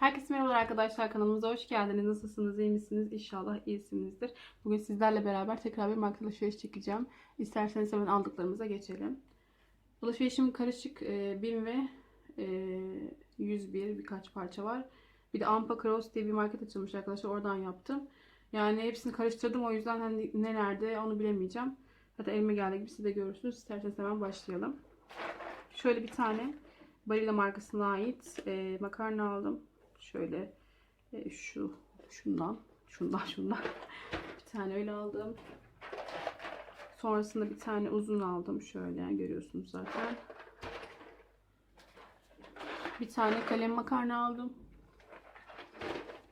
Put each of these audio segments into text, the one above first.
Herkese merhaba arkadaşlar kanalımıza hoş geldiniz. Nasılsınız? iyi misiniz? İnşallah iyisinizdir. Bugün sizlerle beraber tekrar bir market alışveriş çekeceğim. İsterseniz hemen aldıklarımıza geçelim. Alışverişim karışık. E, 1000 ve e, 101 birkaç parça var. Bir de Ampa Cross diye bir market açılmış arkadaşlar. Oradan yaptım. Yani hepsini karıştırdım. O yüzden hani nelerde onu bilemeyeceğim. Hatta elime geldiği gibi siz de görürsünüz. İsterseniz hemen başlayalım. Şöyle bir tane Barilla markasına ait e, makarna aldım. Şöyle e, şu şundan, şundan, şundan bir tane öyle aldım. Sonrasında bir tane uzun aldım. Şöyle görüyorsunuz zaten. Bir tane kalem makarna aldım.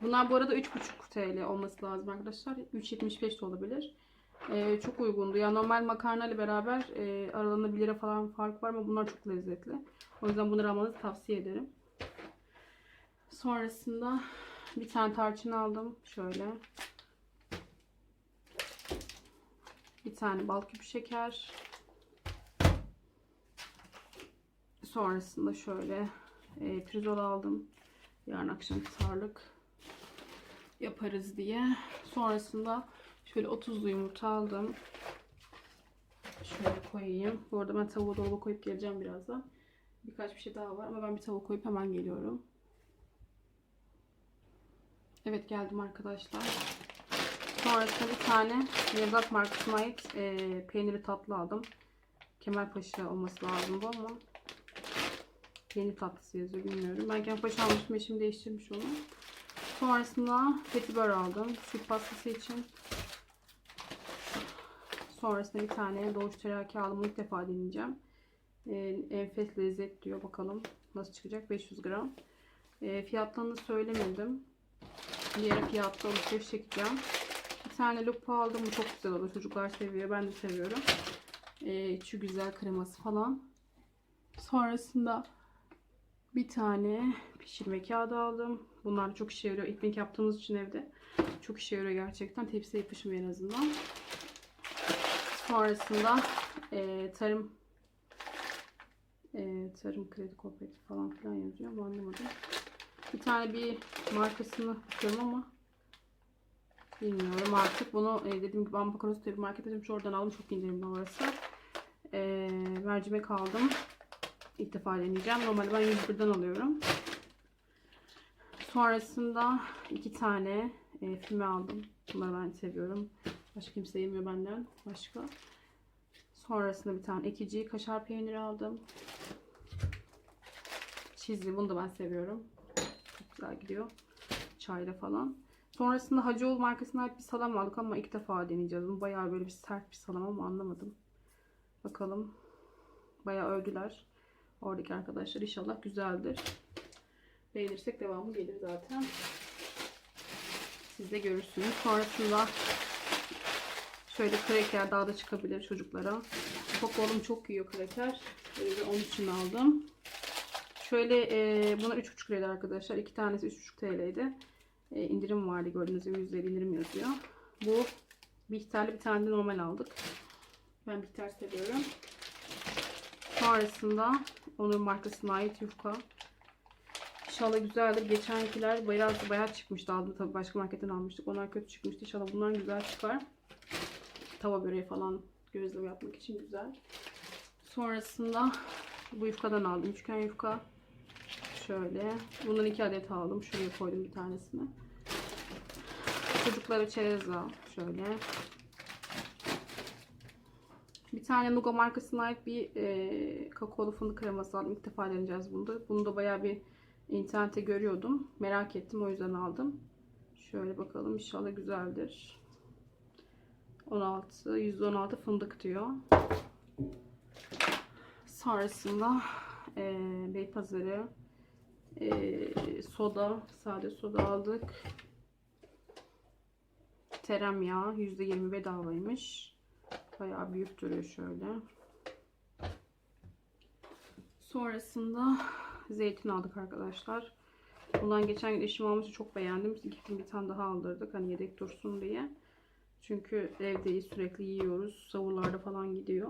Bunlar bu arada 3,5 TL olması lazım arkadaşlar. 3.75 de olabilir. Ee, çok uygundu. Ya normal makarna ile beraber e, aralarında 1 lira falan fark var ama bunlar çok lezzetli. O yüzden bunları almanızı tavsiye ederim. Sonrasında bir tane tarçın aldım. Şöyle. Bir tane bal küpü şeker. Sonrasında şöyle e, pirzola aldım. Yarın akşam iftarlık yaparız diye. Sonrasında şöyle 30'lu yumurta aldım. Şöyle koyayım. Bu arada ben tavuğu dolaba koyup geleceğim birazdan. Birkaç bir şey daha var ama ben bir tavuk koyup hemen geliyorum. Evet geldim arkadaşlar. Sonrasında bir tane Nevzat markasına ait e, peynirli tatlı aldım. Kemalpaşa olması lazım bu ama peynir tatlısı yazıyor bilmiyorum. Ben Kemalpaşa almıştım eşim değiştirmiş onu. Sonrasında petibör aldım. Süt pastası için. Sonrasında bir tane doğuş teriyaki aldım. İlk defa deneyeceğim. E, enfes lezzet diyor. Bakalım nasıl çıkacak. 500 gram. E, fiyatlarını söylemedim. Diğer fiyatta alışveriş çekeceğim. Bir tane lupa aldım. Bu çok güzel olur. Çocuklar seviyor. Ben de seviyorum. E, şu güzel kreması falan. Sonrasında bir tane pişirme kağıdı aldım. Bunlar çok işe yarıyor. Ekmek yaptığımız için evde çok işe yarıyor gerçekten. Tepsiye yapışmıyor en azından. Sonrasında e, tarım e, tarım kredi kooperatifi falan filan yazıyor ama anlamadım. Bir tane bir markasını bakıyorum ama bilmiyorum artık. Bunu e, dediğim gibi Ampa Cross bir market açmış. Oradan aldım. Çok indirimli orası. E, mercimek aldım. İlk defa deneyeceğim. Normalde ben 101'den alıyorum. Sonrasında iki tane e, füme aldım. Bunları ben seviyorum. Başka kimse yemiyor benden. Başka. Sonrasında bir tane ekici kaşar peyniri aldım. Çizli. Bunu da ben seviyorum. Güzel gidiyor. Çayla falan. Sonrasında Hacıoğlu markasına ait bir salam aldık ama ilk defa deneyeceğiz. Bunu bayağı böyle bir sert bir salam ama anlamadım. Bakalım. Bayağı övdüler. Oradaki arkadaşlar inşallah güzeldir. Beğenirsek devamı gelir zaten. Siz de görürsünüz. Sonrasında şöyle kraker daha da çıkabilir çocuklara. Çok oğlum çok yiyor kraker. Öyle onun için aldım. Şöyle e, buna 3,5 liraydı arkadaşlar. İki tanesi 3,5 TL'ydi. E, indirim vardı gördüğünüz gibi %50 indirim yazıyor. Bu Bihter'li bir tane de normal aldık. Ben Bihter seviyorum. Sonrasında Onur markasına ait yufka. İnşallah güzeldir. Geçenkiler bayağı, bayağı çıkmıştı. Aldım tabii başka marketten almıştık. Onlar kötü çıkmıştı. İnşallah bunlar güzel çıkar. Tava böreği falan gözleme yapmak için güzel. Sonrasında bu yufkadan aldım. Üçgen yufka. Şöyle. Bundan iki adet aldım. Şuraya koydum bir tanesini. Çocuklara çerez al. Şöyle. Bir tane Nuga markasına ait bir e, kakaolu fındık kreması aldım. İlk defa deneyeceğiz bunu da. Bunu da bayağı bir internette görüyordum. Merak ettim o yüzden aldım. Şöyle bakalım inşallah güzeldir. 16, %16 fındık diyor. Sonrasında e, Beypazarı e, soda, sade soda aldık. Tereyağı %20 bedavaymış. Bayağı büyük duruyor şöyle. Sonrasında zeytin aldık arkadaşlar. Bundan geçen gün eşim almıştı. Çok beğendim. Gün bir tane daha aldırdık. Hani yedek dursun diye. Çünkü evdeyiz. Sürekli yiyoruz. Savurlarda falan gidiyor.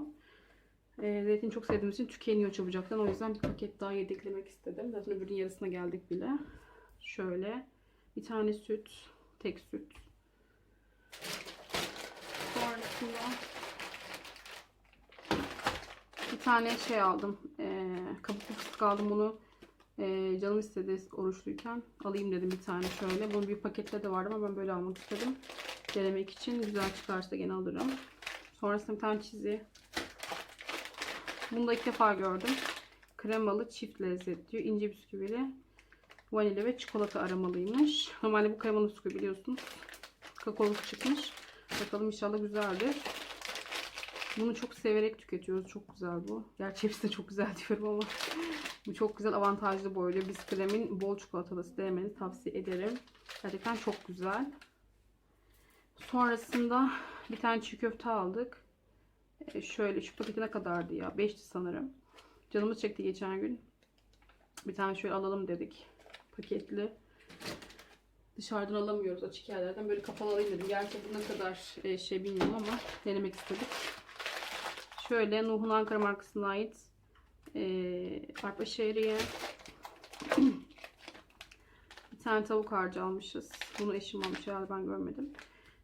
E, zeytin çok sevdiğimiz için tükeniyor çabucaktan. O yüzden bir paket daha yedeklemek istedim. Zaten öbürünün yarısına geldik bile. Şöyle. Bir tane süt. Tek süt. Sonrasında bir tane şey aldım. Ee, kabuklu fıstık aldım bunu. Ee, canım istedi oruçluyken. Alayım dedim bir tane şöyle. Bunun bir pakette de vardı ama ben böyle almak istedim. Denemek için. Güzel çıkarsa gene alırım. Sonrasında bir tane çizi. Bunu da ilk defa gördüm. Kremalı çift lezzet diyor. İnce bisküvili. Vanilya ve çikolata aromalıymış. Normalde bu kremalı bisküvi biliyorsunuz. Kakaolu çıkmış. Bakalım inşallah güzeldir. Bunu çok severek tüketiyoruz. Çok güzel bu. Gerçi hepsi de çok güzel diyorum ama bu çok güzel avantajlı boyluyor. Biz kremin bol çikolatalısı denemeni tavsiye ederim. Gerçekten çok güzel. Sonrasında bir tane çiğ köfte aldık. Ee, şöyle şu paketi ne kadardı ya? 5'ti sanırım. Canımız çekti geçen gün. Bir tane şöyle alalım dedik. Paketli. Dışarıdan alamıyoruz açık yerlerden. Böyle kapalı alayım dedim. Gerçi bu ne kadar e, şey bilmiyorum ama denemek istedik. Şöyle Nuh'un Ankara markasına ait e, arpa şehriye. bir tane tavuk harcı almışız. Bunu eşim almış herhalde ben görmedim.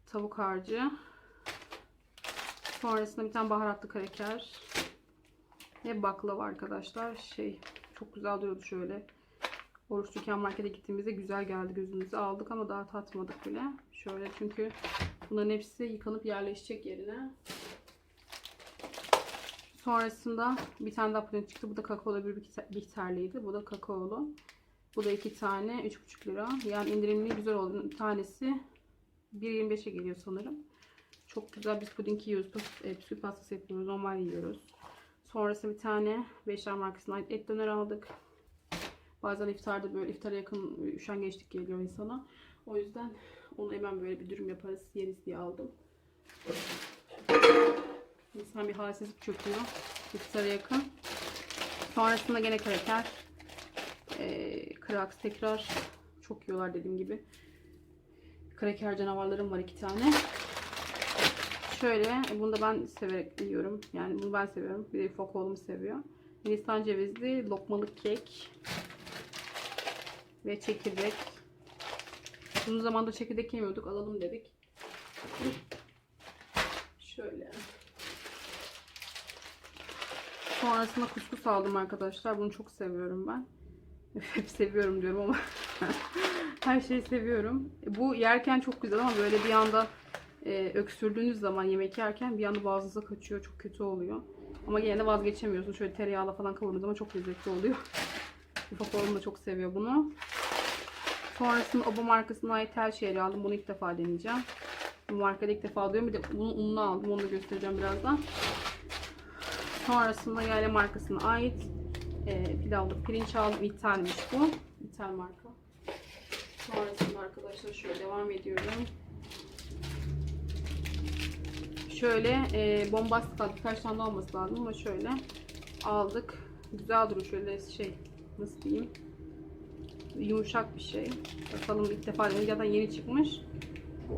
Tavuk harcı. Sonrasında bir tane baharatlı kraker. Ve baklava arkadaşlar. Şey çok güzel duruyordu şöyle. Oruçluyken markete gittiğimizde güzel geldi gözümüze aldık ama daha tatmadık bile. Şöyle çünkü bunların hepsi yıkanıp yerleşecek yerine. Sonrasında bir tane daha puding çıktı. Bu da kakaolu bir biterliydi. Bu da kakaolu. Bu da iki tane 3,5 lira. Yani indirimli güzel oldu. Tanesi 1.25'e geliyor sanırım. Çok güzel biz puding yiyoruz. E, bisküvi pastası yapıyoruz. Normal yiyoruz. Sonrasında bir tane Beşer markasına ait et döner aldık. Bazen iftarda böyle iftara yakın üşengeçlik geliyor insana. O yüzden onu hemen böyle bir dürüm yaparız yeriz diye aldım. İnsan bir halsizlik çöküyor. İftara yakın. Sonrasında gene kraker. Ee, kraks tekrar çok yiyorlar dediğim gibi. Kraker canavarlarım var iki tane. Şöyle bunu da ben severek yiyorum. Yani bunu ben seviyorum. Bir de ufak oğlum seviyor. Hindistan cevizli lokmalık kek ve çekirdek. Uzun zamandır çekirdek yemiyorduk. Alalım dedik. Şöyle. Sonrasında kuskus aldım arkadaşlar. Bunu çok seviyorum ben. Hep seviyorum diyorum ama her şeyi seviyorum. Bu yerken çok güzel ama böyle bir anda e, öksürdüğünüz zaman yemek yerken bir anda boğazınıza kaçıyor. Çok kötü oluyor. Ama yine de vazgeçemiyorsun. Şöyle tereyağla falan kavurduğunuz zaman çok lezzetli oluyor. Ufak oğlum da çok seviyor bunu. Sonrasında Oba markasına ait her şeyi aldım. Bunu ilk defa deneyeceğim. Bu markada ilk defa alıyorum. Bir de bunu unlu aldım. Onu da göstereceğim birazdan. Sonrasında Yale markasına ait e, pilavlık pirinç aldım. İthalmiş bu. İthal marka. Sonrasında arkadaşlar şöyle devam ediyorum. Şöyle e, bombastik aldık. Birkaç tane olması lazım ama şöyle aldık. Güzel duruyor şöyle şey nasıl diyeyim yumuşak bir şey. Bakalım ilk defa zaten yeni çıkmış.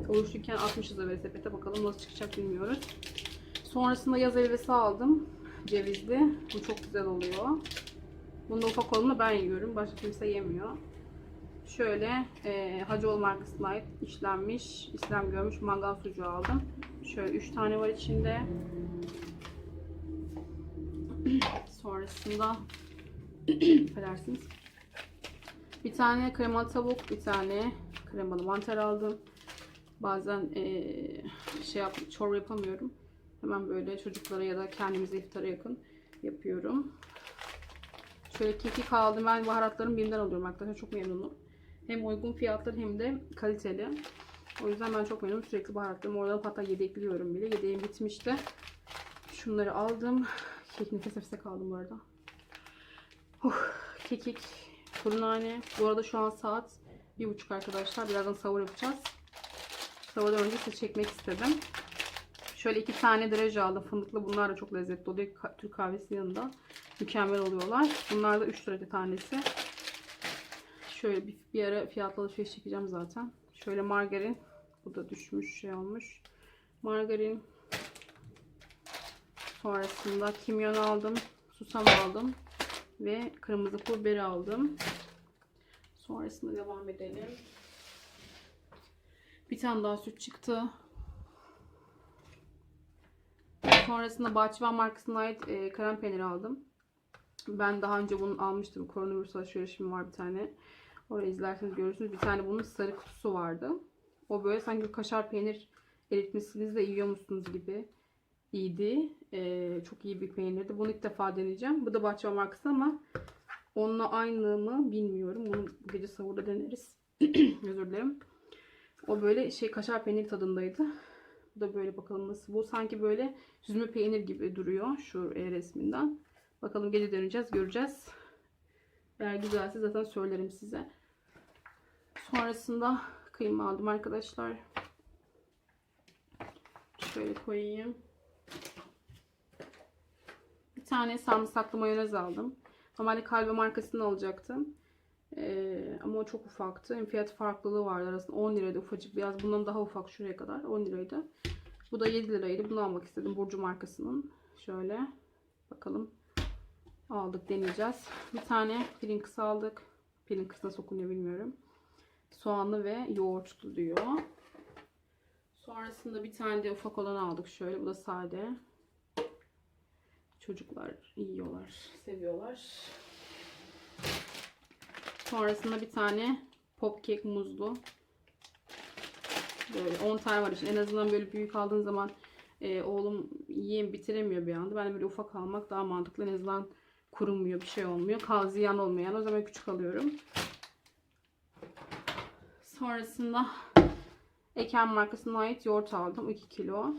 Oluşurken atmışız böyle sepete bakalım nasıl çıkacak bilmiyoruz. Sonrasında yaz helvası aldım. Cevizli. Bu çok güzel oluyor. Bunu da ufak olanla ben yiyorum. Başka kimse yemiyor. Şöyle e, Hacıoğlu markasına ait işlenmiş, işlem görmüş mangal sucuğu aldım. Şöyle 3 tane var içinde. Sonrasında affedersiniz. Bir tane kremalı tavuk, bir tane kremalı mantar aldım. Bazen ee, şey yap, çorba yapamıyorum. Hemen böyle çocuklara ya da kendimize iftara yakın yapıyorum. Şöyle kekik aldım. Ben baharatların birinden alıyorum arkadaşlar. Çok memnunum. Hem uygun fiyatlı hem de kaliteli. O yüzden ben çok memnunum. Sürekli baharatlarımı oradan hatta yedekliyorum bile. Yedeğim bitmişti. Şunları aldım. Kek nefes nefese kaldım bu arada. Uh, kekik, kuru. Bu arada şu an saat bir buçuk arkadaşlar. Birazdan sahur yapacağız. Sahurdan önce size çekmek istedim. Şöyle iki tane dreje aldım. Fındıklı. Bunlar da çok lezzetli oluyor. Türk kahvesi yanında. Mükemmel oluyorlar. Bunlar da 3 lira tanesi. Şöyle bir, bir ara fiyatlı alışveriş çekeceğim zaten. Şöyle margarin. Bu da düşmüş şey olmuş. Margarin. Sonrasında kimyon aldım. Susam aldım. Ve kırmızı pul aldım. Sonrasında devam edelim. Bir tane daha süt çıktı. Sonrasında Bahçıvan markasına ait e, krem peyniri aldım. Ben daha önce bunu almıştım. Koronavirüs alışverişim var bir tane. Orayı izlerseniz görürsünüz. Bir tane bunun sarı kutusu vardı. O böyle sanki kaşar peynir eritmişsiniz de yiyormuşsunuz gibi iyiydi. Ee, çok iyi bir peynirdi. Bunu ilk defa deneyeceğim. Bu da Bahçıvan markası ama onunla aynı mı bilmiyorum. Bunu bu gece savurda deneriz. Özür dilerim. O böyle şey kaşar peynir tadındaydı. Bu da böyle bakalım nasıl. Bu sanki böyle süzme peynir gibi duruyor şu e, resminden. Bakalım gece döneceğiz, göreceğiz. Eğer güzelse zaten söylerim size. Sonrasında kıyma aldım arkadaşlar. Şöyle koyayım. Bir tane sarımsaklı mayonez aldım. Normalde kalbe markasını alacaktım. Ee, ama o çok ufaktı. Fiyat farklılığı vardı arasında. 10 liraydı ufacık biraz. Bundan daha ufak şuraya kadar. 10 liraydı. Bu da 7 liraydı. Bunu almak istedim. Burcu markasının. Şöyle. Bakalım. Aldık deneyeceğiz. Bir tane Pringles aldık. Pringles nasıl okunuyor bilmiyorum. Soğanlı ve yoğurtlu diyor. Sonrasında bir tane de ufak olanı aldık şöyle. Bu da sade. Çocuklar yiyorlar, seviyorlar. Sonrasında bir tane pop kek muzlu. Böyle 10 tane var için. En azından böyle büyük aldığın zaman e, oğlum yiyeyim bitiremiyor bir anda. Ben böyle ufak almak daha mantıklı. En azından kurumuyor, bir şey olmuyor. Kal ziyan olmayan. O zaman küçük alıyorum. Sonrasında Eken markasına ait yoğurt aldım. 2 kilo.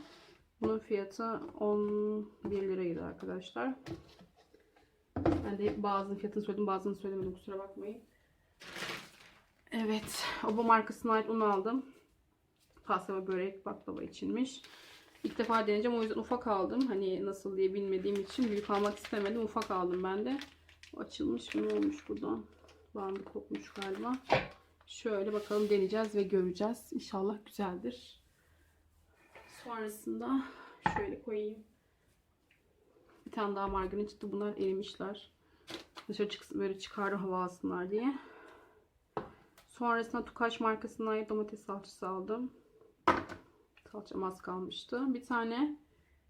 Bunun fiyatı 11 liraydı arkadaşlar. Ben de bazının fiyatını söyledim. Bazını söylemedim. Kusura bakmayın. Evet. Oba markasına ait un aldım. Pasta börek baklava içinmiş. İlk defa deneyeceğim. O yüzden ufak aldım. Hani nasıl diye bilmediğim için büyük almak istemedim. Ufak aldım ben de. Açılmış mı? Olmuş buradan? Bandı kopmuş galiba. Şöyle bakalım deneyeceğiz ve göreceğiz. İnşallah güzeldir. Sonrasında şöyle koyayım. Bir tane daha margarin çıktı. Bunlar erimişler. Dışarı çıksın böyle çıkardı hava alsınlar diye. Sonrasında Tukaş markasına ait domates salçası aldım. Salçam az kalmıştı. Bir tane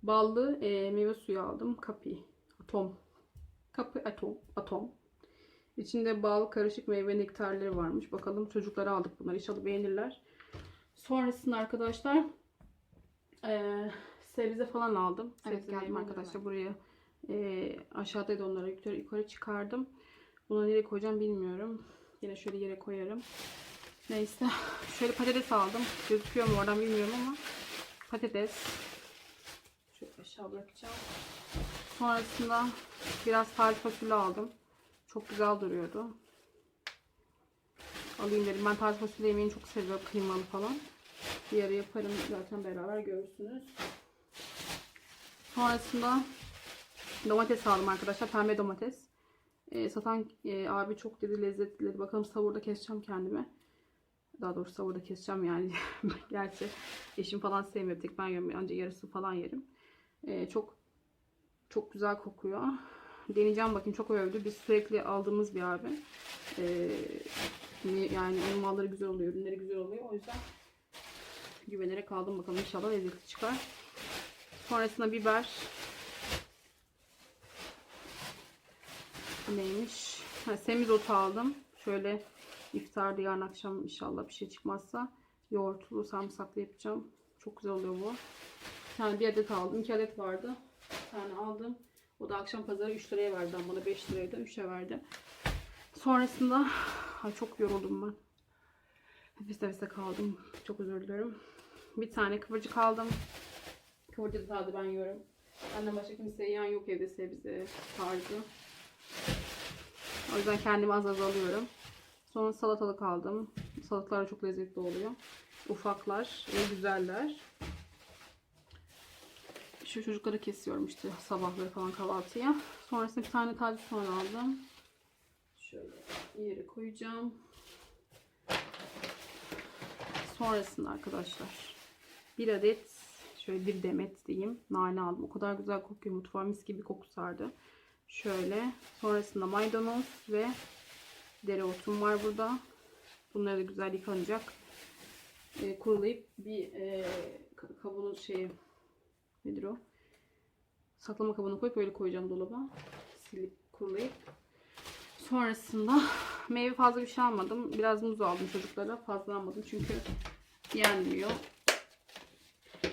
ballı e, meyve suyu aldım. Kapi. Atom. Kapi atom. Atom. İçinde bal, karışık meyve nektarları varmış. Bakalım çocuklara aldık bunları. İnşallah beğenirler. Sonrasında arkadaşlar e, sebze falan aldım. Evet, Sebze geldim arkadaşlar buraya e, aşağıdaydı onları yukarı, yukarı çıkardım. Bunu nereye koyacağım bilmiyorum. Yine şöyle yere koyarım. Neyse. Şöyle patates aldım. Gözüküyor mu oradan bilmiyorum ama patates. Şöyle aşağı bırakacağım. Sonrasında biraz taze fasulye aldım. Çok güzel duruyordu. Alayım dedim. Ben taze fasulye yemeğini çok seviyorum. Kıymalı falan. Bir ara yaparım. Zaten beraber görürsünüz. Sonrasında domates aldım arkadaşlar. Pembe domates. Ee, satan e, abi çok dedi lezzetli. Bakalım savurda keseceğim kendime. Daha doğrusu savurda keseceğim yani. Gerçi eşim falan sevmiyor. Tek ben yiyorum. Ancak yarısı falan yerim. Ee, çok çok güzel kokuyor. Deneyeceğim bakayım çok övdü. Biz sürekli aldığımız bir abi. Ee, yani onun güzel oluyor. Ürünleri güzel oluyor. O yüzden güvenerek aldım bakalım. İnşallah lezzetli çıkar. Sonrasında biber. Neymiş? Ha, semizotu aldım. Şöyle iftarda yarın akşam inşallah bir şey çıkmazsa yoğurtlu sarımsaklı yapacağım. Çok güzel oluyor bu. Tane bir adet aldım. iki adet vardı. Bir tane aldım. O da akşam pazarı 3 liraya verdi. Bana 5 liraydı. 3'e verdi. Sonrasında ay çok yoruldum ben. Nefes nefese kaldım. Çok özür dilerim. Bir tane kıvırcık aldım. Kıvırcık tadı ben yiyorum. Benden başka kimse yiyen yok evde sebze tarzı. O yüzden kendimi az az alıyorum. Sonra salatalık aldım. Salatalar çok lezzetli oluyor. Ufaklar güzeller. Şu çocukları kesiyorum işte sabahları falan kahvaltıya. Sonrasında bir tane taze soğan aldım. Şöyle yere koyacağım. Sonrasında arkadaşlar bir adet şöyle bir demet diyeyim nane aldım. O kadar güzel kokuyor mutfağı mis gibi koku sardı. Şöyle sonrasında maydanoz ve Dereotum var burada. Bunları da güzel yıkanacak. E, kurulayıp bir e, ka- kabının şeyi nedir o? Saklama kabına koyup öyle koyacağım dolaba. Silip kurulayıp. Sonrasında meyve fazla bir şey almadım. Biraz muz aldım çocuklara. Fazla almadım çünkü yenmiyor.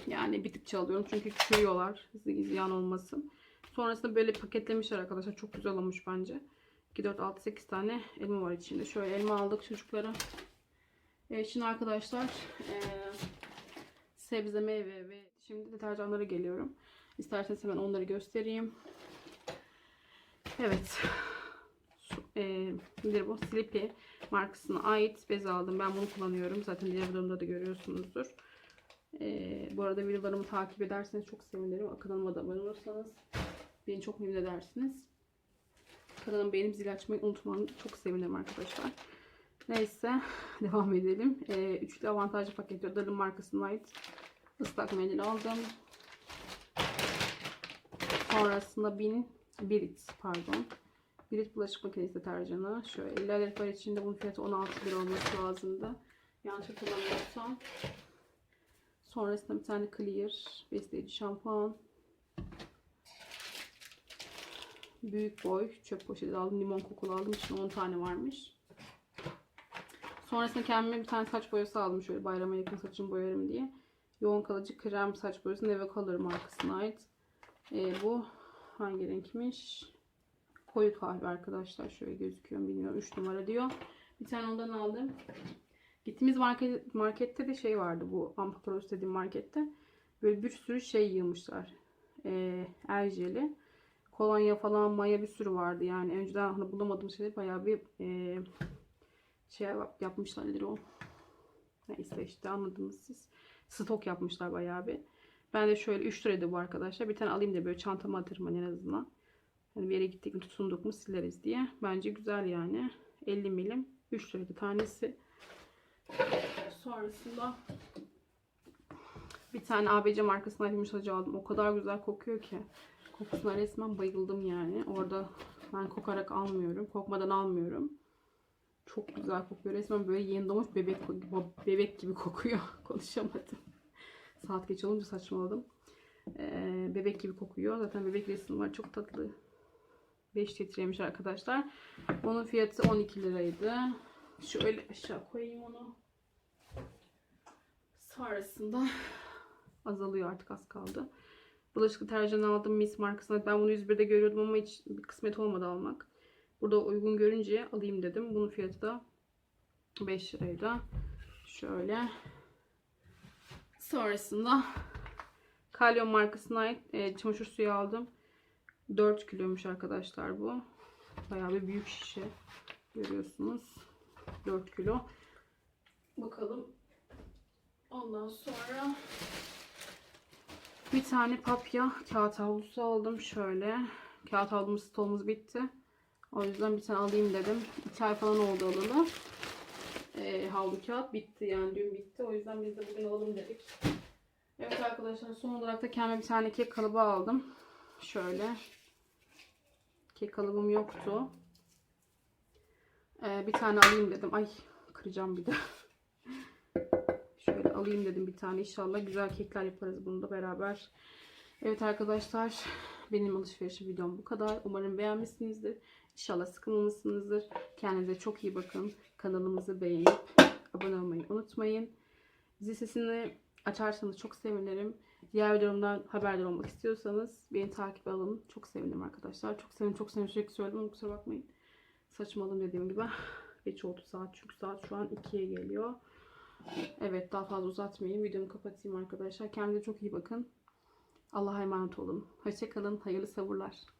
Yani bittikçe alıyorum çünkü çürüyorlar. Ziyan olmasın. Sonrasında böyle paketlemişler arkadaşlar. Çok güzel olmuş bence. 2, 4, 6, 8 tane elma var içinde. Şöyle elma aldık çocuklara. Evet şimdi arkadaşlar eee, sebze, meyve ve şimdi deterjanlara geliyorum. İsterseniz hemen onları göstereyim. Evet. Su- eee nedir bu? Sleepy markasına ait bez aldım. Ben bunu kullanıyorum. Zaten diğer videomda da görüyorsunuzdur. Eee, bu arada videolarımı takip ederseniz çok sevinirim. Kanalıma da abone olursanız beni çok memnun edersiniz. Kanalıma beğenip zil açmayı unutmayın. Çok sevinirim arkadaşlar. Neyse devam edelim. Ee, üçlü avantajlı paketi Darın markasına ait ıslak mendil aldım. Sonrasında bin Birit pardon. Birit bulaşık makinesi deterjanı. Şöyle 50 adet var içinde. Bunun fiyatı 16 lira olması lazımdı. Yanlış hatırlamıyorsam. Sonrasında bir tane Clear besleyici şampuan. Büyük boy çöp poşeti aldım. Limon kokulu aldım. İçinde 10 tane varmış. Sonrasında kendime bir tane saç boyası aldım. Şöyle bayrama yakın saçımı boyarım diye. Yoğun kalıcı krem saç boyası Neve Color markasına ait. Ee, bu hangi renkmiş? Koyu kahve arkadaşlar. Şöyle gözüküyor bilmiyorum. 3 numara diyor. Bir tane ondan aldım. Gittiğimiz market, markette de şey vardı. Bu Ampaparos dediğim markette. Böyle bir sürü şey yığmışlar. Ee, el jeli. Kolonya falan maya bir sürü vardı. Yani önceden hani bulamadığım şeyleri bayağı bir e, şey yap- yapmışlar nedir o? Neyse işte anladınız siz. Stok yapmışlar bayağı bir. Ben de şöyle 3 liraydı bu arkadaşlar. Bir tane alayım da böyle çantama atırım hani en azından. Hani bir yere gittik mi tutunduk mu sileriz diye. Bence güzel yani. 50 milim. 3 liraydı tanesi. Sonrasında bir tane ABC markasından yumuşatıcı aldım. O kadar güzel kokuyor ki. Kokusuna resmen bayıldım yani. Orada ben kokarak almıyorum. Kokmadan almıyorum. Çok güzel kokuyor. Resmen böyle yeni doğmuş bebek bebek gibi kokuyor. Konuşamadım. Saat geç olunca saçmaladım. Ee, bebek gibi kokuyor. Zaten bebek resmi var. Çok tatlı. 5 litremiş arkadaşlar. Onun fiyatı 12 liraydı. Şöyle aşağı koyayım onu. Sonrasında azalıyor artık az kaldı. Bulaşık deterjanı aldım Miss markasına. Ben bunu 101'de görüyordum ama hiç bir kısmet olmadı almak. Burada uygun görünce alayım dedim. Bunun fiyatı da 5 liraydı. Şöyle. Sonrasında Kalyon markasına ait e, çamaşır suyu aldım. 4 kiloymuş arkadaşlar bu. Bayağı bir büyük şişe. Görüyorsunuz. 4 kilo. Bakalım. Ondan sonra bir tane papya kağıt havlusu aldım. Şöyle. Kağıt havlumuz stoğumuz bitti. O yüzden bir tane alayım dedim. 2 ay falan oldu alalı. Ee, havlu kağıt bitti yani dün bitti. O yüzden biz de bugün alalım dedik. Evet arkadaşlar son olarak da kendime bir tane kek kalıbı aldım. Şöyle. Kek kalıbım yoktu. Ee, bir tane alayım dedim. Ay kıracağım bir de. Şöyle alayım dedim bir tane. İnşallah güzel kekler yaparız bunu da beraber. Evet arkadaşlar benim alışveriş videom bu kadar. Umarım beğenmişsinizdir. İnşallah sıkılmamışsınızdır. Kendinize çok iyi bakın. Kanalımızı beğenip abone olmayı unutmayın. Zil sesini açarsanız çok sevinirim. Diğer videomdan haberdar olmak istiyorsanız beni takip alın. Çok sevinirim arkadaşlar. Çok sevinirim, çok sevinirim. Sürekli söyledim kusura bakmayın. Saçmaladım dediğim gibi. Geç oldu saat çünkü saat şu an 2'ye geliyor. Evet daha fazla uzatmayayım. Videomu kapatayım arkadaşlar. Kendinize çok iyi bakın. Allah'a emanet olun. Hoşçakalın. Hayırlı sabırlar.